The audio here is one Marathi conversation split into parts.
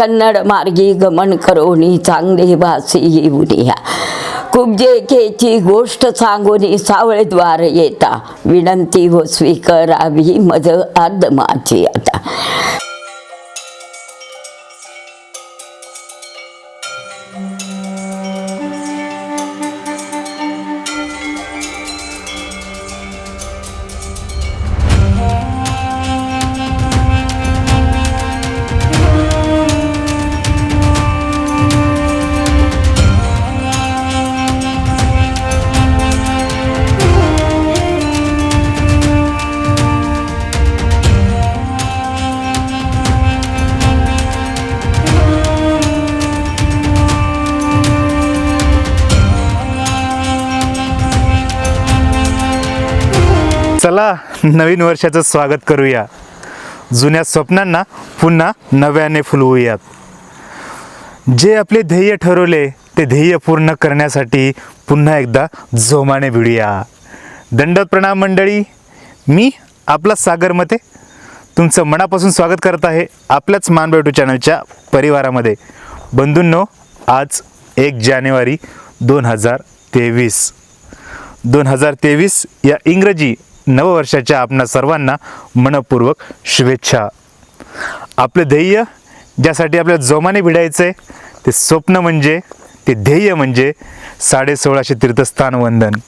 कन्नड मार्गी गमन करोनी चांगले भासी येऊनिया कुब्जे केची गोष्ट सांगून सावळेद्वार येता. विनंती हो स्वीकारावी मज अर्ध माझी आता. चला नवीन वर्षाचं स्वागत करूया. जुन्या स्वप्नांना पुन्हा नव्याने फुलवूयात. जे आपले ध्येय ठरवले ते ध्येय पूर्ण करण्यासाठी पुन्हा एकदा जोमाने भिडूया. दंडत प्रणाम मंडळी मी आपला सागर मते तुमचं मनापासून स्वागत करत आहे आपल्याच मानबेटू चॅनलच्या परिवारामध्ये. बंधूंनो आज एक जानेवारी दोन हजार तेवीस. दोन हजार तेवीस या इंग्रजी नववर्षाच्या आपणा सर्वांना मनपूर्वक शुभेच्छा. आपलं ध्येय ज्यासाठी आपल्याला जोमाने भिडायचं आहे ते स्वप्न म्हणजे ते ध्येय म्हणजे साडेसोळाशे तीर्थस्थान वंदन.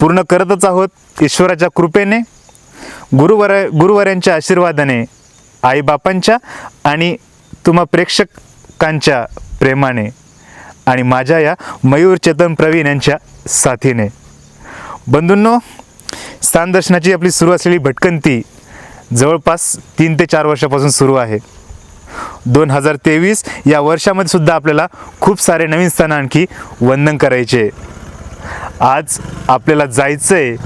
पूर्ण करतच आहोत ईश्वराच्या कृपेने गुरुवर गुरुवाऱ्यांच्या आशीर्वादाने आईबापांच्या आणि तुम्हा प्रेक्षकांच्या प्रेमाने आणि माझ्या या मयूर चेतन प्रवीण यांच्या साथीने. बंधूंनो स्थानदर्शनाची आपली सुरू असलेली भटकंती जवळपास तीन ते चार वर्षापासून सुरू आहे. दोन हजार तेवीस या वर्षामध्ये सुद्धा आपल्याला खूप सारे नवीन स्थान आणखी वंदन करायचे. आज आपल्याला जायचं आहे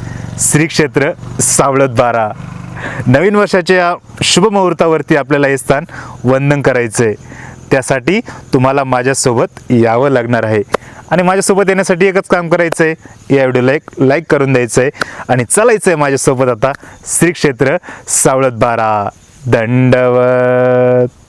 श्री क्षेत्र सावळत बारा. नवीन वर्षाच्या या शुभ मुहूर्तावरती आपल्याला हे स्थान वंदन करायचं आहे त्यासाठी तुम्हाला माझ्यासोबत यावं लागणार आहे. आणि माझ्यासोबत येण्यासाठी एकच काम करायचं आहे या व्हिडिओला एक लाईक करून द्यायचं आहे आणि चालायचं आहे माझ्यासोबत आता श्री क्षेत्र सावळत बारा दंडवत.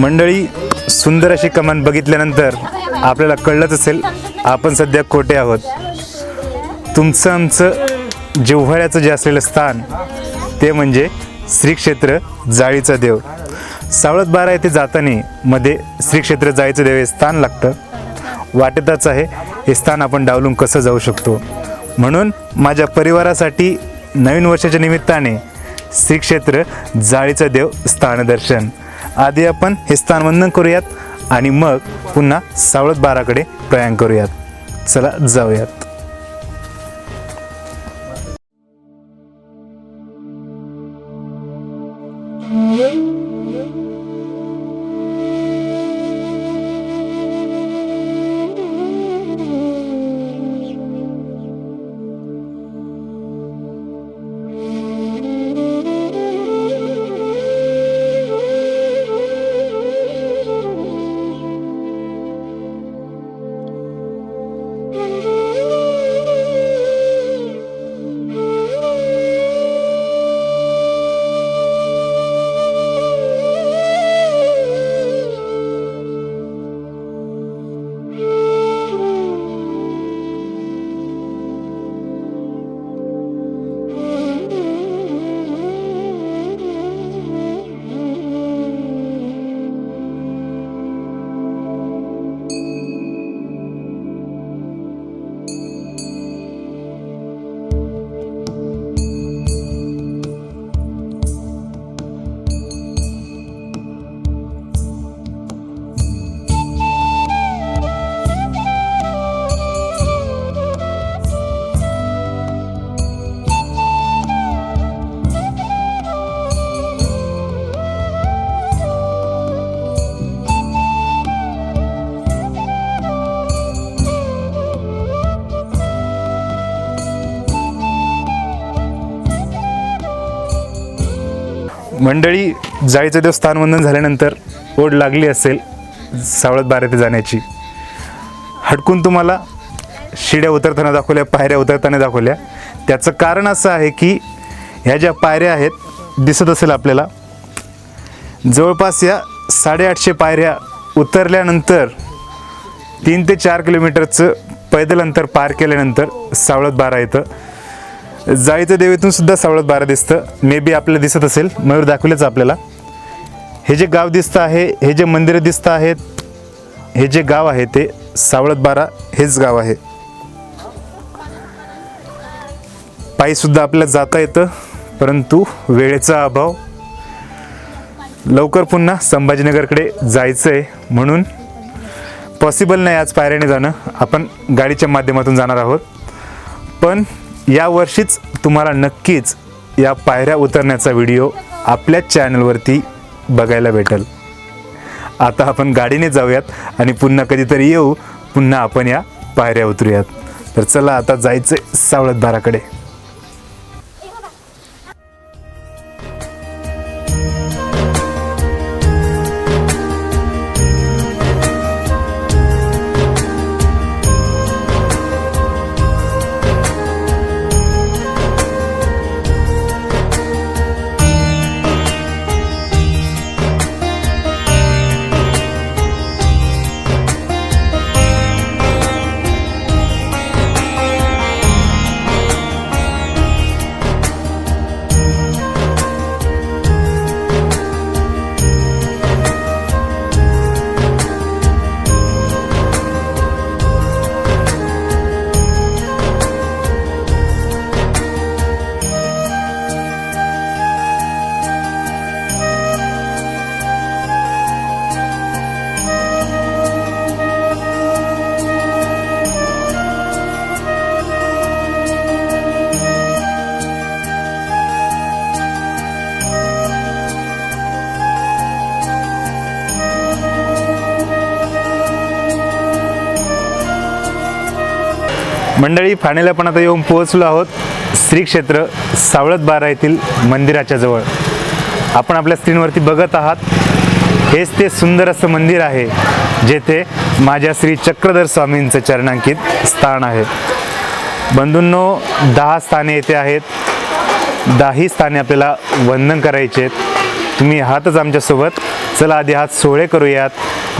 मंडळी सुंदर अशी कमान बघितल्यानंतर आपल्याला कळलंच असेल आपण सध्या कोठे आहोत. तुमचं आमचं जिव्हाळ्याचं जे असलेलं स्थान ते म्हणजे श्री क्षेत्र जाळीचा देव. सावळत बारा येथे जाताना मध्ये श्री क्षेत्र जाळीचं देव हे स्थान लागतं. वाटेतच आहे हे स्थान आपण डावलून कसं जाऊ शकतो? म्हणून माझ्या परिवारासाठी नवीन वर्षाच्या निमित्ताने श्री क्षेत्र जाळीचं देव स्थानदर्शन. आधी आपण हे स्थान करूयात आणि मग पुन्हा सावळत बाराकडे प्रयाण करूयात. चला जाऊयात. मंडळी जाळीचं देव स्थानवंदन झाल्यानंतर ओढ लागली असेल सावळत बारा येथे जाण्याची. हटकून तुम्हाला शिड्या उतरताना दाखवल्या पायऱ्या उतरताना दाखवल्या. त्याचं कारण असं आहे की ह्या ज्या पायऱ्या आहेत दिसत असेल आपल्याला. जवळपास या साडेआठशे पायऱ्या उतरल्यानंतर तीन ते चार किलोमीटरचं पैदल अंतर पार केल्यानंतर सावळत बारा येतं. जाळीचं देवीतून सुद्धा सावळत बारा दिसतं. मे बी आपल्याला दिसत असेल. मयूर दाखवलेच आपल्याला. हे जे गाव दिसतं आहे हे जे मंदिरं दिसतं आहेत हे जे गाव आहे ते सावळत बारा हेच गाव आहे. पायी सुद्धा आपल्याला जाता येतं परंतु वेळेचा अभाव. लवकर पुन्हा संभाजीनगरकडे जायचं आहे म्हणून पॉसिबल नाही आज पायऱ्याने जाणं. आपण गाडीच्या माध्यमातून जाणार आहोत. पण यावर्षीच तुम्हाला नक्कीच या पायऱ्या उतरण्याचा व्हिडिओ आपल्याच चॅनलवरती बघायला भेटेल. आता आपण गाडीने जाऊयात आणि पुन्हा कधीतरी येऊ पुन्हा आपण या पायऱ्या उतरूयात. तर चला आता जायचं सावळत बाराकडे. मंडळी फाणेला पण आता येऊन पोहोचलो आहोत श्री क्षेत्र सावळत बारा येथील मंदिराच्या जवळ. आपण आपल्या स्क्रीनवरती बघत आहात हेच ते सुंदर असं मंदिर आहे जेथे माझ्या श्री चक्रधर स्वामींचं चरणांकित स्थान आहे. बंधूंनो दहा स्थाने येथे आहेत. दहाही स्थाने आपल्याला वंदन करायचे आहेत. तुम्ही आहातच आमच्यासोबत. चला आधी हात सोहळे करूयात.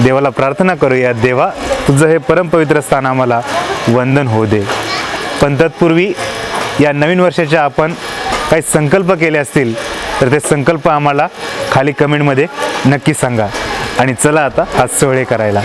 देवाला प्रार्थना करूयात. देवा तुझं हे परमपवित्र स्थान आम्हाला वंदन होऊ दे. पण तत्पूर्वी या नवीन वर्षाच्या आपण काही संकल्प केले असतील तर ते संकल्प आम्हाला खाली कमेंटमध्ये नक्की सांगा. आणि चला आता आज सोहळे करायला.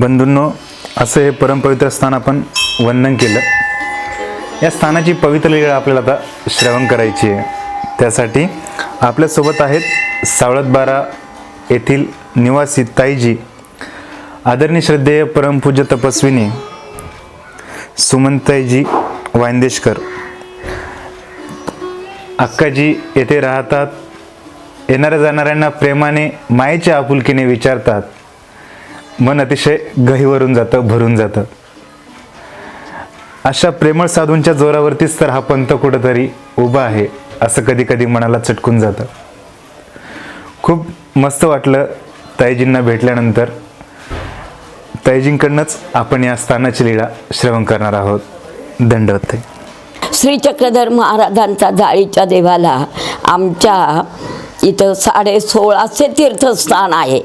बंधूंनो असं हे परमपवित्र स्थान आपण वंदन केलं. या स्थानाची पवित्र लीळा आपल्याला आता श्रवण करायची आहे. त्यासाठी आपल्यासोबत आहेत सावळतबारा येथील निवासी ताईजी आदरणीय श्रद्धेय परमपूज्य तपस्विनी सुमनताईजी वांदेशकर अक्काजी येथे राहतात येणाऱ्या जाणाऱ्यांना प्रेमाने मायेच्या आपुलकीने विचारतात मन अतिशय गहीवरून जातं भरून जातं. अशा प्रेमळ साधूंच्या जोरावरतीच तर हा पंथ कुठंतरी उभा आहे असं कधी कधी मनाला चटकून जातं. खूप मस्त वाटलं ताईजींना भेटल्यानंतर. ताईजींकडनंच आपण या स्थानाची लीळा श्रवण करणार आहोत. दंडवत श्रीचक्रधर्म श्री जाळीच्या देवाला आमच्या इथं साडे सोळाशे तीर्थस्थान आहे.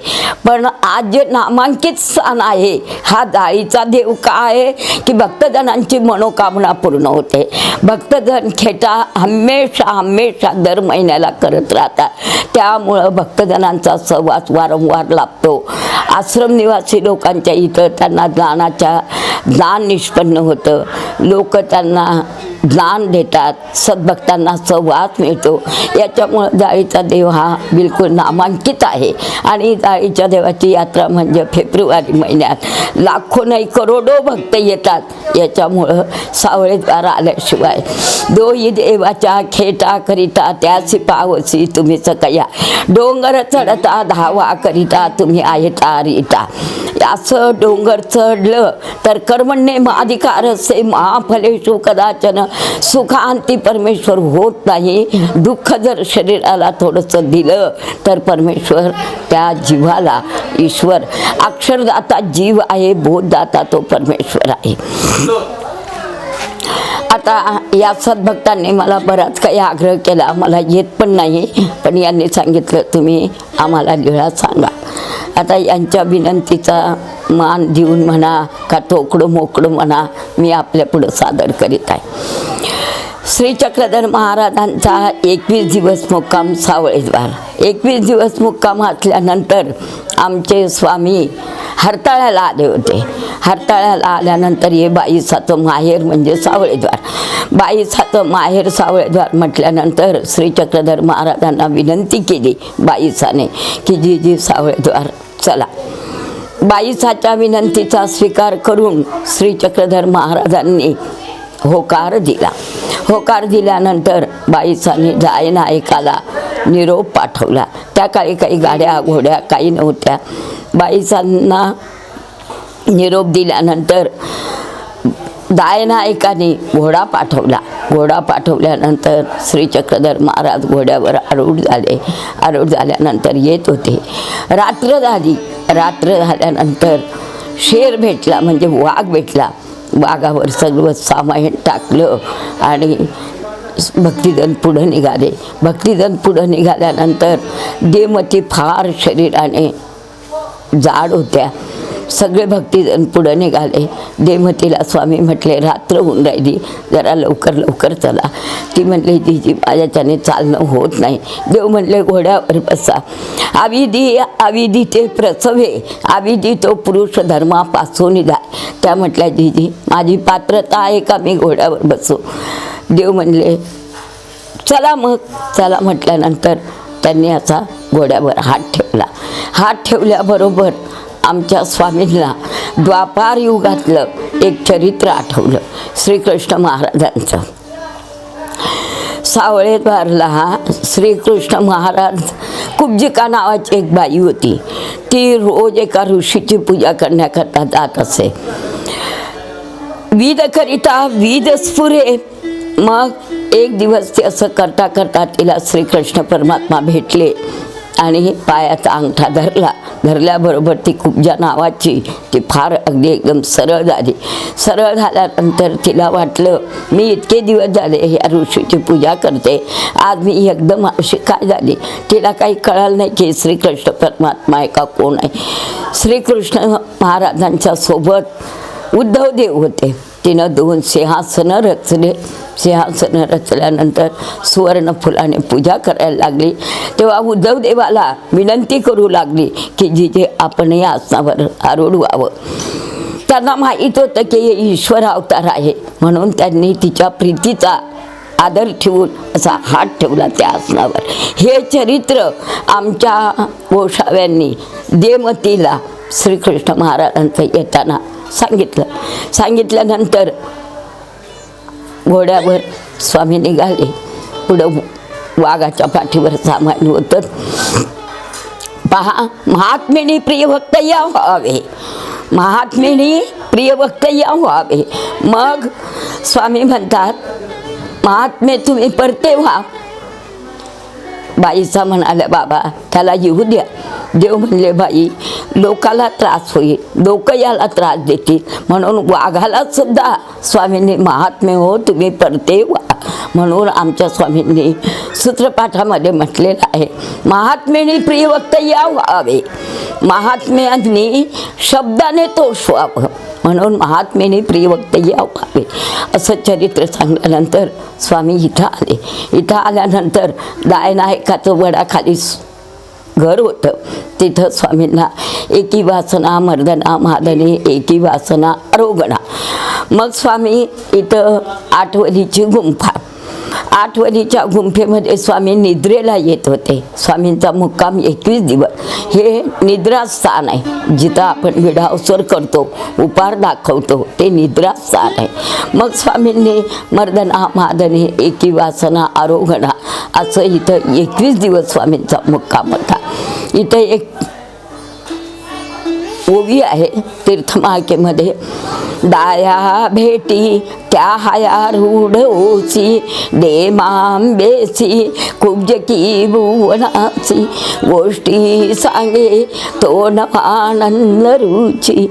पण आज जे नामांकित स्थान आहे. हा जाळीचा देव का आहे? की भक्तजनांची मनोकामना पूर्ण होते. भक्तजन खेटा हमेशा हमेशा दर महिन्याला करत राहतात. त्यामुळं भक्तजनांचा सहवास वारंवार लाभतो. आश्रम निवासी लोकांच्या इथं त्यांना ज्ञानाच्या ज्ञान निष्पन्न होतं. लोक त्यांना ज्ञान देतात सद्भक्तांना संवाद मिळतो. याच्यामुळं जाळीचा देव हा बिलकुल नामांकित आहे. आणि जाळीच्या देवाची यात्रा म्हणजे फेब्रुवारी महिन्यात. लाखो नाही करोडो भक्त येतात. याच्यामुळं सावळेद्वार आल्याशिवाय दोही देवाच्या खेटा करिता त्यासी पावसी तुम्ही सकया. डोंगर चढता धावा करिता तुम्ही आहेता रिता असं डोंगर चढलं तर कर्मण्ये अधिकार असे महाफलेशु कदाचन सुखांती परमेश्वर होत नाही. दुःख जर शरीराला थोडंसं दिलं तर परमेश्वर त्या जीवाला ईश्वर अक्षरदाता जीव आहे बोधदाता तो परमेश्वर आहे. आता या सद्भक्तांनी मला बराच काही आग्रह केला. मला येत पण नाही. पण यांनी सांगितलं तुम्ही आम्हाला लिळा सांगा. आता यांच्या विनंतीचा मान देऊन म्हणा का तोकडं मोकडं म्हणा मी आपल्यापुढं सादर करीत आहे. श्री चक्रधर महाराजांचा एकवीस दिवस मुक्काम सावळेद्वार. एकवीस दिवस मुक्काम असल्यानंतर आमचे स्वामी हरताळ्याला आले होते. हरताळ्याला आल्यानंतर हे बाईसाचं माहेर म्हणजे सावळेद्वार. बाईसाचं माहेर सावळेद्वार म्हटल्यानंतर श्री चक्रधर महाराजांना विनंती केली बाईसाने की जी जी सावळेद्वार चला. बाईसाच्या विनंतीचा स्वीकार करून श्री चक्रधर महाराजांनी होकार दिला. होकार दिल्यानंतर बाईसाने जाय नायकाला निरोप पाठवला. त्या काळी काही गाड्या घोड्या काही नव्हत्या. बाईसांना निरोप दिल्यानंतर दायनायकाने घोडा पाठवला. घोडा पाठवल्यानंतर श्री चक्रधर महाराज घोड्यावर आरूढ झाले. आरूढ झाल्यानंतर येत होते. रात्र झाली. रात्र झाल्यानंतर शेर भेटला म्हणजे वाघ भेटला. वाघावर सर्व सामायण टाकलं आणि भक्तिजन पुढं निघाले. भक्तिजन पुढं निघाल्यानंतर देमती फार शरीराने जाड होत्या. सगळे भक्तिजन पुढं निघाले. देमतीला स्वामी म्हटले रात्र होऊन राहिली. जरा लवकर लवकर चला. ती म्हणली जीजी माझ्याच्याने चालणं होत नाही. देव म्हणले घोड्यावर बसा. आविधी आविधी ते प्रसवे. आविधी तो पुरुष धर्मापासून जाय त्या म्हटल्या जीजी माझी पात्रता आहे का? मी घोड्यावर बसू. देव म्हणले चला मग. चला म्हटल्यानंतर त्यांनी असा घोड्यावर हात ठेवला. हात ठेवल्याबरोबर आमच्या स्वामींना द्वापार युगातलं एक चरित्र आठवलं श्रीकृष्ण महाराजांचं. सावळेद्वारला श्रीकृष्ण महाराज कुब्जिका नावाची एक बाई होती. ती रोज एका ऋषीची पूजा करण्याकरता जात असे. विध करिता विध स्फुरे. मग एक दिवस ते असं करता करता तिला श्रीकृष्ण परमात्मा भेटले. आणि पायाचा अंगठा धरला. धरल्याबरोबर ती कुब्जा नावाची ती फार अगदी एकदम सरळ झाली. सरळ झाल्यानंतर तिला वाटलं मी इतके दिवस झाले ह्या ऋषीची पूजा करते. आज मी एकदम अशी काय झाली? तिला काही कळलं नाही की श्रीकृष्ण परमात्मा आहे का कोण आहे. श्रीकृष्ण महाराजांच्या सोबत उद्धव देव होते. तिनं दोन सिंहासनं रचले. सिंहासनं रचल्यानंतर सुवर्ण फुलाने पूजा करायला लागली. तेव्हा उद्धव देवाला विनंती करू लागली की जिथे आपण या आसनावर आरूढ व्हावं. त्यांना माहीत होतं की हे ईश्वर अवतार आहे. म्हणून त्यांनी तिच्या प्रीतीचा आदर ठेवून असा हात ठेवला त्या आसनावर. हे चरित्र आमच्या गोसाव्यांनी देमतीला श्रीकृष्ण महाराजांचं येताना सांगितलं. सांगितल्यानंतर घोड्यावर स्वामी निघाले. पुढं वाघाच्या पाठीवर सामान्य होतं. पहा महात्मेने प्रियभक्त या व्हावे. महात्मेने प्रियभक्त या व्हावे. मग स्वामी म्हणतात महात्मे तुम्ही परते व्हा बाईचा म्हणाल्या बाबा त्याला येऊ द्या देव म्हणले बाई लोकाला त्रास होईल लोक याला त्रास देतील म्हणून वाघाला सुद्धा स्वामींनी महात्मे हो तुम्ही परते वा म्हणून आमच्या स्वामींनी सूत्रपाठामध्ये म्हटलेलं आहे महात्मेने प्रियवक्त या व्हावे. महात्म्यांनी शब्दाने तोषवावं म्हणून महात्मेने प्रियवक्त या व्हावे. असं चरित्र सांगल्यानंतर स्वामी इथं आले. इथं आल्यानंतर दायनायकाचं वडाखाली घर होतं. तिथं स्वामींना एकी वासना मर्दना मादने एकी वासना आरोगणा मग स्वामी इथं आठवलीची गुंफा आठवलीच्या गुंफेमध्ये स्वामी निद्रेला येत होते. स्वामींचा मुक्काम एकवीस दिवस. हे निद्रास्थान आहे. जिथं आपण विढावसर करतो उपार दाखवतो ते निद्रास्थान आहे. मग स्वामींनी मर्दना मादने एकी वासना आरोगणा असं इथं एकवीस दिवस स्वामींचा मुक्काम होता. इथं एक ओवी आहे. तीर्थमाकेमध्ये दाया भेटी त्या हाया रूढ ओची दे मांबेसी कुब्जकी भुवनाची गोष्टी सांगे तो नवानंद रुची.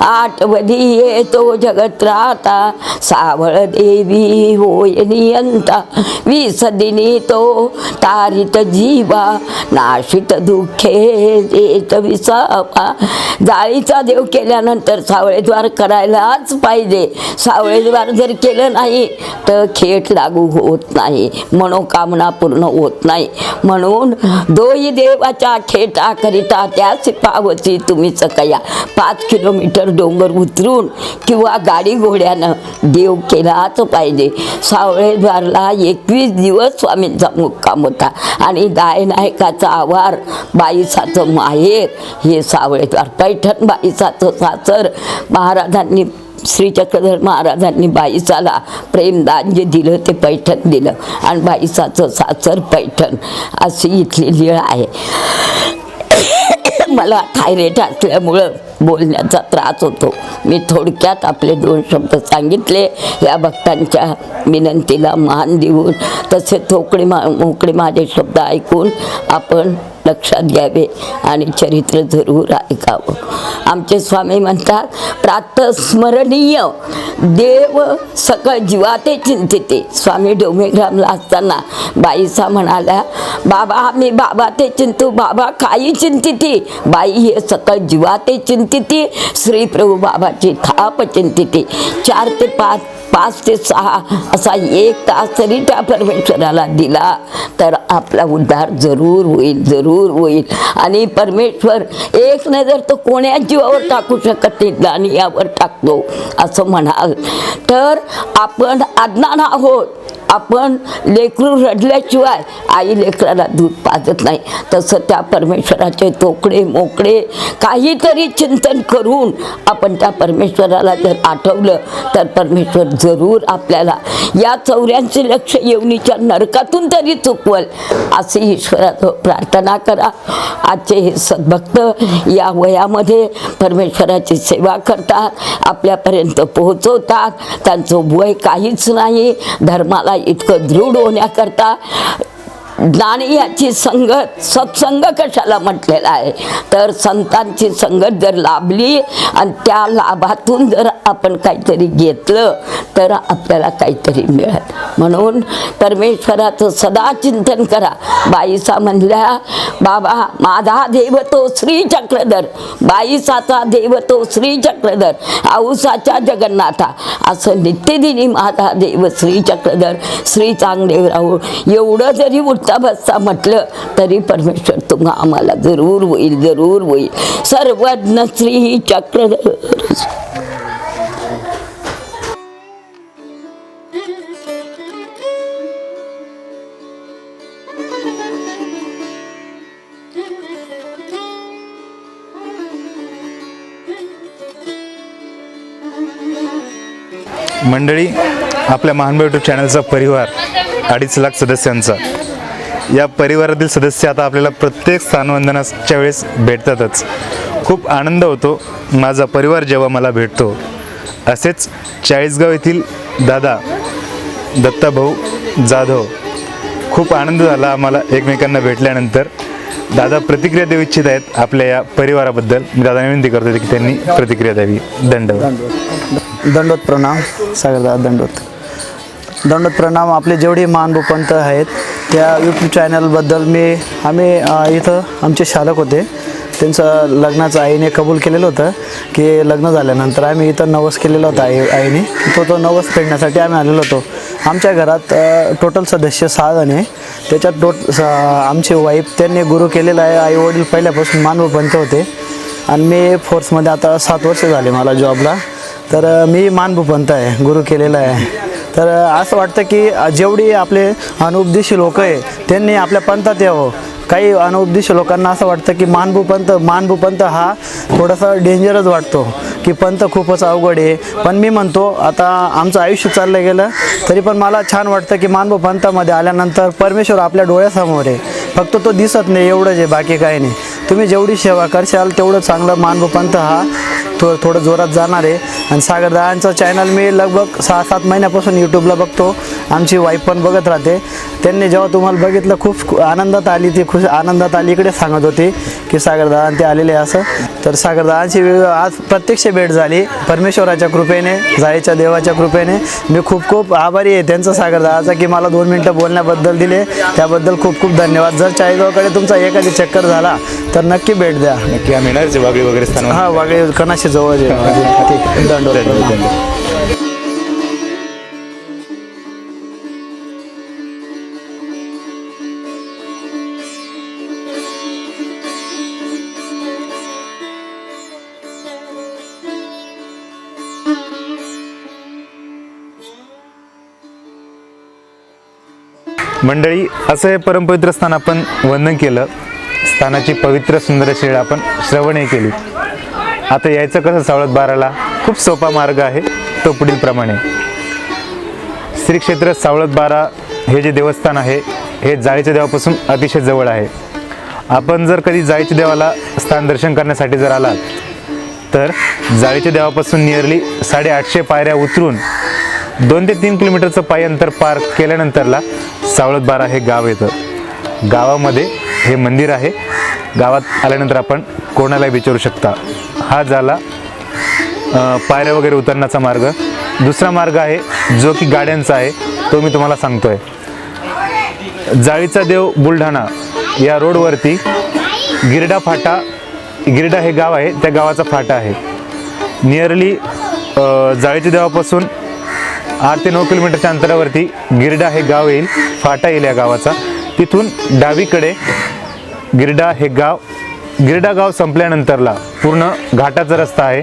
आठवधी येतो जगत्राता सावळ देवी होय नियंता. विसदिनी तो तारित जीवा नाशित दुःखे देत विसावा. जाळीचा देव केल्यानंतर सावळेद्वार करायलाच पाहिजे. सावळेद्वार जर केलं नाही तर खेट लागू होत नाही. मनोकामना पूर्ण होत नाही. म्हणून दोही देवाच्या खेटाकरिता त्याच पावती तुम्ही चकया. पाच किलोमीटर डोंगर उतरून किंवा गाडी घोड्यानं देव केलाच पाहिजे. सावळेद्वारला एकवीस दिवस स्वामींचा मुक्काम होता आणि दायनायकाचा आवार बाईसाचं माहेर. हे सावळेद्वार पैठण बाईसाचं सासर महाराजांनी श्री चक्रधर महाराजांनी बाईसाला प्रेमदान जे दिलं ते पैठण दिलं. आणि बाईसाचं सासर पैठण. अशी इथली लीळ आहे. मला थायरेट असल्यामुळं बोलण्याचा त्रास होतो. मी थोडक्यात आपले दोन शब्द सांगितले. या भक्तांच्या विनंतीला मान देऊन तसे थोकडे मा मोकळे माझे शब्द ऐकून आपण लक्षात घ्यावे आणि चरित्र जरूर ऐकावं. आमचे स्वामी म्हणतात प्रातस्मरणीय देव सकळ जीवाते चिंतिते. स्वामी डोमेग्रामला असताना बाईसा म्हणाल्या बाबा आम्ही बाबा ते चिंतू बाबा काही चिंतिती. बाई हे सकळ जीवाते चिंतिती. श्रीप्रभू बाबाची थाप चिंतिती. चार ते पाच पाच ते सहा असा एक तास तरी त्या परमेश्वराला दिला. तर आपला उद्धार जरूर होईल जरूर होईल. आणि परमेश्वर एक नजर तो कोण्या जीवावर टाकू शकत नाही दानियावर टाकतो असं म्हणाल. तर आपण अज्ञान आहोत. आपण लेकरू रडल्याशिवाय आई लेकराला दूध पाजत नाही. तसं त्या परमेश्वराचे तोकडे मोकडे काहीतरी चिंतन करून आपण त्या परमेश्वराला जर आठवलं तर परमेश्वर जरूर आपल्याला या चौऱ्यांचे लक्ष येवणीच्या नरकातून तरी चुकवल. असे ईश्वराचं प्रार्थना करा. आजचे हे सद्भक्त या वयामध्ये परमेश्वराची सेवा करतात आपल्यापर्यंत पोहोचवतात. त्यांचं वय काहीच नाही. धर्माला इतकं दृढ होण्याकरता ज्ञानी याची संगत सत्संग कशाला म्हटलेला आहे? तर संतांची संगत जर लाभली आणि त्या लाभातून जर आपण काहीतरी घेतलं तर आपल्याला काहीतरी मिळत म्हणून परमेश्वराचं सदा चिंतन करा. बाईसा म्हणल्या बाबा माझा देव तो श्री चक्रधर बाईसाचा देव तो श्री चक्रधर आऊसाच्या जगन्नाथा. असं नित्यदिनी माझा देव श्री चक्रधर श्री चांगदेवराव एवढं जरी उठ बसता म्हटलं तरी परमेश्वर तुम्हा आम्हाला जरूर होईल जरूर होईल. सर्वज्ञ श्री चक्रधर. मंडळी आपल्या महानबा यूट्यूब चॅनलचा परिवार अडीच लाख सदस्यांचा. या परिवारातील सदस्य आता आपल्याला प्रत्येक स्थानवंदनाच्या वेळेस भेटतातच. खूप आनंद होतो. माझा परिवार जेव्हा मला भेटतो. असेच चाळीसगाव येथील दादा दत्ताभाऊ जाधव. खूप आनंद झाला आम्हाला एकमेकांना भेटल्यानंतर. दादा प्रतिक्रिया देऊ इच्छित आहेत आपल्या या परिवाराबद्दल. मी दादा विनंती करतो की त्यांनी प्रतिक्रिया द्यावी. दंडवत दंडोत प्रणाम सागरदा दंडोत दंडोत प्रणाम. आपले जेवढे महानुभूपंत आहेत त्या यूट्यूब चॅनलबद्दल मी आम्ही इथं आमचे शालक होते. त्यांचं लग्नाचं आईने कबूल केलेलं होतं की लग्न झाल्यानंतर आम्ही इथं नवस केलेला होता आई आईने. तो तो नवस फेडण्यासाठी आम्ही आलेलो होतो. आमच्या घरात टोटल सदस्य सहा जण आहे. त्याच्यात टोट आमचे आमची वाईफ त्यांनी गुरु केलेला आहे. आई वडील पहिल्यापासून मानवपंत होते. आणि मी फोर्समध्ये आता सात वर्ष झाले मला जॉबला तर मी मानभूपंत आहे गुरु केलेला आहे. तर असं वाटतं की जेवढी आपले अनुपदेशी लोक आहे त्यांनी आपल्या पंथात यावं. काही अनुपदेश लोकांना असं वाटतं की मानभूपंत मानभूपंत हा थोडासा डेंजरच वाटतो की पंथ खूपच अवघड आहे. पण मी म्हणतो आता आमचं आयुष्य चाललं गेलं तरी पण मला छान वाटतं की मानभू पंथामध्ये आल्यानंतर परमेश्वर आपल्या डोळ्यासमोर आहे. फक्त तो दिसत नाही एवढंच आहे बाकी काही नाही. तुम्ही जेवढी सेवा करशाल तेवढं चांगलं मानभू पंत हा थो थोडं जोरात जाणार आहे. आणि सागरदायांचं चॅनल मी लगभग सहा सात महिन्यापासून यूट्यूबला बघतो. आमची वाईफ पण बघत राहते. त्यांनी जेव्हा तुम्हाला बघितलं खूप आनंदात आली ती खुश आनंदात आली इकडे सांगत होती की सागरदा ते आलेले असं. तर सागरदांची आज प्रत्यक्ष भेट झाली. परमेश्वराच्या कृपेने जायच्या देवाच्या कृपेने. मी खूप खूप आभारी आहे त्यांचं सागरदाचा की मला दोन मिनटं बोलण्याबद्दल दिले. त्याबद्दल खूप खूप धन्यवाद. जर चाळीसगावकडे तुमचा एखादी चक्कर झाला तर नक्की भेट द्या. नक्की आम्ही वागळी वगैरे हा वागळे कणाशी जवळ आहे. दंडवत. मंडळी असं हे परमपवित्र स्थान आपण वंदन केलं स्थानाची पवित्र सुंदर शिळ आपण श्रवणही केली आता यायचं कसं सावळत बाराला? खूप सोपा मार्ग आहे तो पुढील प्रमाणे श्री क्षेत्र सावळत बारा हे जे देवस्थान आहे हे जाळीच्या देवापासून अतिशय जवळ आहे. आपण जर कधी जाळीच्या देवाला स्थान दर्शन करण्यासाठी जर आलात तर जाळीच्या देवापासून नियरली साडेआठशे पायऱ्या उतरून दोन ते तीन किलोमीटरचं पायी अंतर पार केल्यानंतरला सावळतबारा हे गाव येतं. गावामध्ये हे मंदिर आहे. गावात आल्यानंतर आपण कोणालाही विचारू शकता. हा झाला पायऱ्या वगैरे उतरण्याचा मार्ग. दुसरा मार्ग आहे जो की गाड्यांचा आहे तो मी तुम्हाला सांगतोय. जाळीचा देव बुलढाणा या रोडवरती गिरडा फाटा गिरडा हे गाव आहे त्या गावाचा फाटा आहे. नियरली जाळीच्या देवापासून आठ ते नऊ किलोमीटरच्या अंतरावरती गिरडा हे गाव येईल फाटा येईल या गावाचा. तिथून डावीकडे गिरडा हे गाव गिरडा गाव संपल्यानंतरला पूर्ण घाटाचा रस्ता आहे.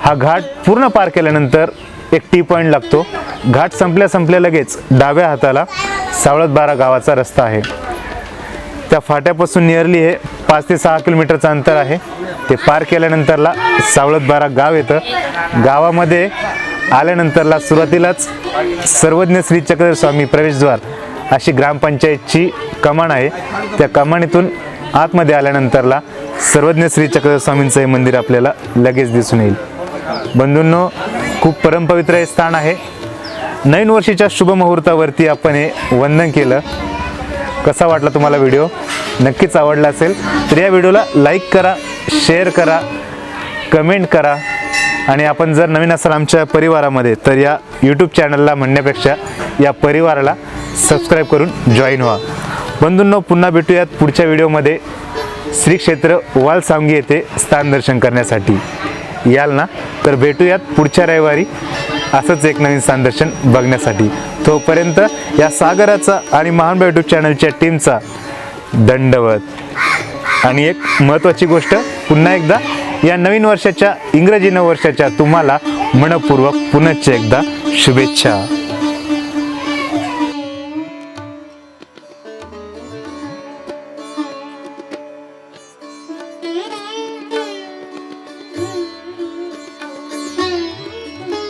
हा घाट पूर्ण पार केल्यानंतर एक टी पॉईंट लागतो. घाट संपल्या संपल्या लगेच डाव्या हाताला सावळत बारा गावाचा रस्ता आहे. त्या फाट्यापासून नियरली हे पाच ते सहा किलोमीटरचं अंतर आहे. ते पार केल्यानंतरला सावळत बारा गाव येतं. गावामध्ये आल्यानंतरला सुरुवातीलाच सर्वज्ञ श्री चक्रधर स्वामी प्रवेशद्वार अशी ग्रामपंचायतची कमान आहे. त्या कमानीतून आतमध्ये आल्यानंतरला सर्वज्ञ श्री चक्रस्वामींचं हे मंदिर आपल्याला लगेच दिसून येईल. बंधूंनो खूप परमपवित्र हे स्थान आहे. नवीन वर्षीच्या शुभमुहूर्तावरती आपण हे वंदन केलं. कसा वाटला तुम्हाला व्हिडिओ? नक्कीच आवडला असेल. तर या व्हिडिओला लाईक करा शेअर करा कमेंट करा. आणि आपण जर नवीन असाल आमच्या परिवारामध्ये तर या यूट्यूब चॅनलला म्हणण्यापेक्षा या परिवाराला सबस्क्राईब करून जॉईन व्हा. बंधूंनो पुन्हा भेटूयात पुढच्या व्हिडिओमध्ये. श्री क्षेत्र वालसांगी येथे स्थान दर्शन करण्यासाठी. याल ना? तर भेटूयात पुढच्या रविवारी. असंच एक नवीन स्थान दर्शन बघण्यासाठी. तोपर्यंत या सागराचा आणि महान यूट्यूब चॅनलच्या टीमचा दंडवत. आणि एक महत्त्वाची गोष्ट पुन्हा एकदा या नवीन वर्षाच्या इंग्रजी नववर्षाच्या तुम्हाला मनपूर्वक पुनश्च एकदा शुभेच्छा.